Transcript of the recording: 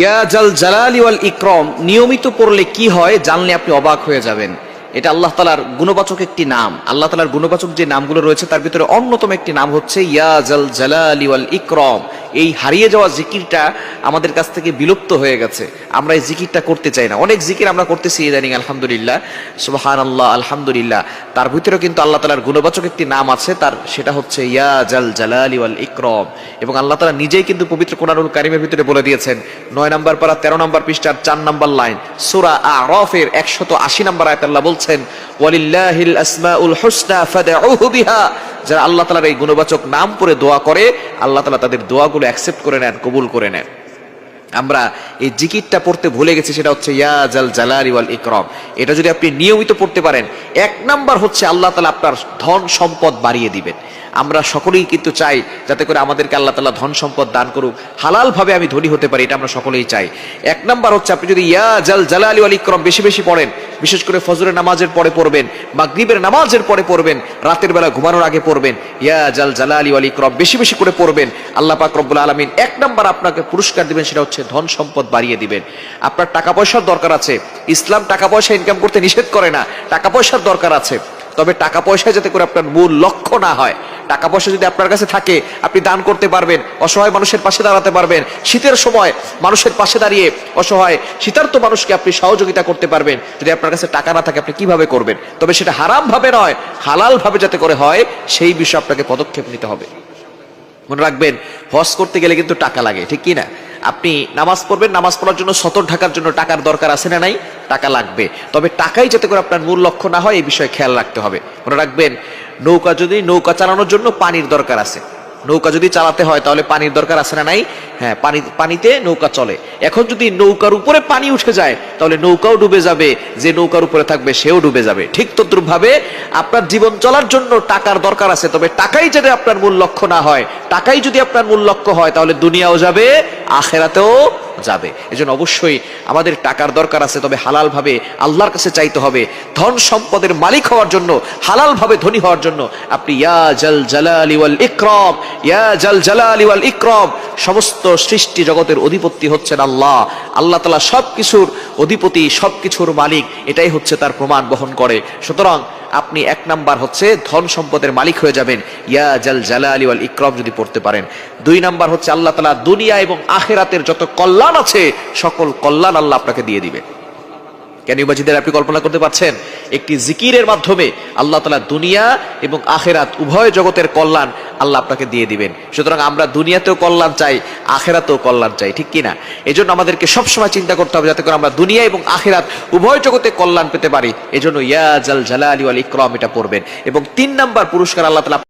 ইয়া জাল জালালি ওয়াল ইক্রম, নিয়মিত পড়লে কি হয় জানলে আপনি অবাক হয়ে যাবেন। এটা আল্লাহ তালার গুণবাচক একটি নাম। আল্লাহ তালার গুণবাচক যে নামগুলো রয়েছে, তার ভিতরে অন্যতম একটি নাম হচ্ছে ইয়াজাল জালালি ওয়াল ইকরম। এই হারিয়ে যাওয়া জিকিরটা আমাদের কাছ থেকে বিলুপ্ত হয়ে গেছে। আমরা এই জিকিরটা করতে চাই না। অনেক জিকির আমরা করতেছি ইদানিং, আলহামদুলিল্লাহ। সুবাহান আল্লাহ আলহামদুলিল্লাহ। তার ভিতরে কিন্তু আল্লাহ তালার গুণবাচক একটি নাম আছে, তার সেটা হচ্ছে ইয়া জাল জালালি ওয়াল ইকরম। এবং আল্লাহ তালা নিজেই কিন্তু পবিত্র কোরআনুল কারিমের ভিতরে বলে দিয়েছেন, নয় নম্বর পারা, তেরো নম্বর পৃষ্ঠার চার নম্বর লাইন, সুরা আরফের একশত আশি নম্বর আয়াত আল্লাহ বলছেন, ওয়ালিল্লাহিল আসমাউল হুসনা ফাদউহু বিহা। যারা আল্লাহ তালার এই গুণবাচক নাম পরে দোয়া করে, আল্লাহ তালা তাদের দোয়াগুলো অ্যাকসেপ্ট করে নেন, কবুল করে নেন। আমরা এই জিকিরটা পড়তে ভুলে গেছি, সেটা হচ্ছে ইয়া জাল জালালি ওয়াল ইকরম। এটা যদি আপনি নিয়মিত পড়তে পারেন, এক নাম্বার হচ্ছে আল্লাহ তালা আপনার ধন সম্পদ বাড়িয়ে দিবেন। আমরা সকলেই কিন্তু চাই যাতে করে আমাদেরকে আল্লাহ তালা ধন সম্পদ দান করুক। হালাল ভাবে আমি ধনী হতে পারি, এটা আমরা সকলেই চাই। এক নাম্বার হচ্ছে আপনি যদি ইয়া জাল জালালি ওয়াল ইকরম বেশি বেশি পড়েন, বিশেষ করে ফজরের নামাজের পরে পড়বেন, মাগরিবের নামাজের পরে পড়বেন, রাতের বেলা ঘুমানোর আগে পড়বেন, ইয়া জাল জালালি ওয়াল ইকরম বেশি বেশি করে পড়বেন, আল্লাহ পাক রব্বুল আলামিন এক নাম্বার আপনাকে পুরস্কার দিবেন, সেটা হচ্ছে ধন সম্পদ বাড়িয়ে দিবেন। আপনার টাকা পয়সার দরকার আছে। ইসলাম টাকা পয়সা ইনকাম করতে নিষেধ করে না। টাকা পয়সার দরকার আছে। তবে টাকা পয়সা যাতে করে আপনার মূল লক্ষ্য না হয়, টাকা পয়সা যদি আপনার কাছে থাকে, আপনি দান করতে পারবেন, অসহায় মানুষের পাশে দাঁড়াতে পারবেন। শীতের সময় মানুষের পাশে দাঁড়িয়ে অসহায়, শীতার্থ মানুষকে আপনি সহযোগিতা করতে পারবেন। যদি আপনার কাছে টাকা না থাকে, আপনি কীভাবে করবেন? তবে সেটা হারাম ভাবে নয় হালাল ভাবে যাতে করে হয়, সেই বিষয়ে আপনাকে পদক্ষেপ নিতে হবে। মনে রাখবেন, হজ করতে গেলে কিন্তু টাকা লাগে, ঠিক কি না? আপনি নামাজ পড়বেন, নামাজ পড়ার জন্য সতর ঢাকার জন্য টাকার দরকার আছে না নাই? টাকা লাগবে। তবে টাকাই যাতে করে আপনার মূল লক্ষ্য না হয়, এই বিষয়ে খেয়াল রাখতে হবে। মনে রাখবেন, নৌকা যদি নৌকা চালানোর জন্য পানির দরকার আছে নৌকা যদি চালাতে হয়, তাহলে পানির দরকার আছে না নাই? হ্যাঁ পানি, পানিতে নৌকা চলে। এখন যদি নৌকার উপরে পানি উঠে যায়, তাহলে নৌকাও ডুবে যাবে। যে নৌকার উপরে থাকবে, সেও ডুবে যাবে। ঠিক তদ্রুপ ভাবে আপনার জীবন চলার জন্য টাকার দরকার আছে, তবে টাকাই যদি আপনার মূল লক্ষ্য না হয়, টাকাই যদি আপনার মূল লক্ষ্য হয়, তাহলে দুনিয়াও যাবে, আখেরাতেও যাবে। এজন্য অবশ্যই আমাদের টাকার দরকার আছে, তবে হালালভাবে আল্লাহর কাছে চাইতে হবে। ধন সম্পদের মালিক হওয়ার জন্য, হালালভাবে ধনী হওয়ার জন্য আপনি ইয়া জাল জালালি ওয়াল ইকরাম, ইয়া জাল জালালি ওয়াল ইকরাম, সমস্ত সৃষ্টি জগতের অধিপতি হচ্ছেন আল্লাহ। আল্লাহ তাআলা সবকিছুর অধিপতি সবকিছুর মালিক, এটাই হচ্ছে তার প্রমাণ বহন করে। সুতরাং আপনি এক নাম্বার হচ্ছে ধন সম্পদের মালিক হয়ে যাবেন। ইয়া জাল জালালি ওয়াল ইকরাম যদি পড়তে পারেন। দুই নাম্বার হচ্ছে আল্লাহ তাআলা দুনিয়া এবং আখেরাতের যত কল্যাণ আছে, সকল কল্যাণ আল্লাহ আপনাকে দিয়ে দিবে। কেন ইবাজিদের আপনি কল্পনা করতে পারছেন? একটি জিকিরের মাধ্যমে আল্লাহ তালা দুনিয়া এবং আখেরাত উভয় জগতের কল্যাণ আল্লাহ আপনাকে দিয়ে দিবেন। সুতরাং আমরা দুনিয়াতেও কল্যাণ চাই, আখেরাতেও কল্যাণ চাই, ঠিক কিনা? এই জন্য আমাদেরকে সবসময় চিন্তা করতে হবে যাতে করে আমরা দুনিয়া এবং আখেরাত উভয় জগতে কল্যাণ পেতে পারি। এজন্য আল জালা জালালি আল ইকরম এটা পড়বেন। এবং তিন নাম্বার পুরস্কার আল্লাহ তালা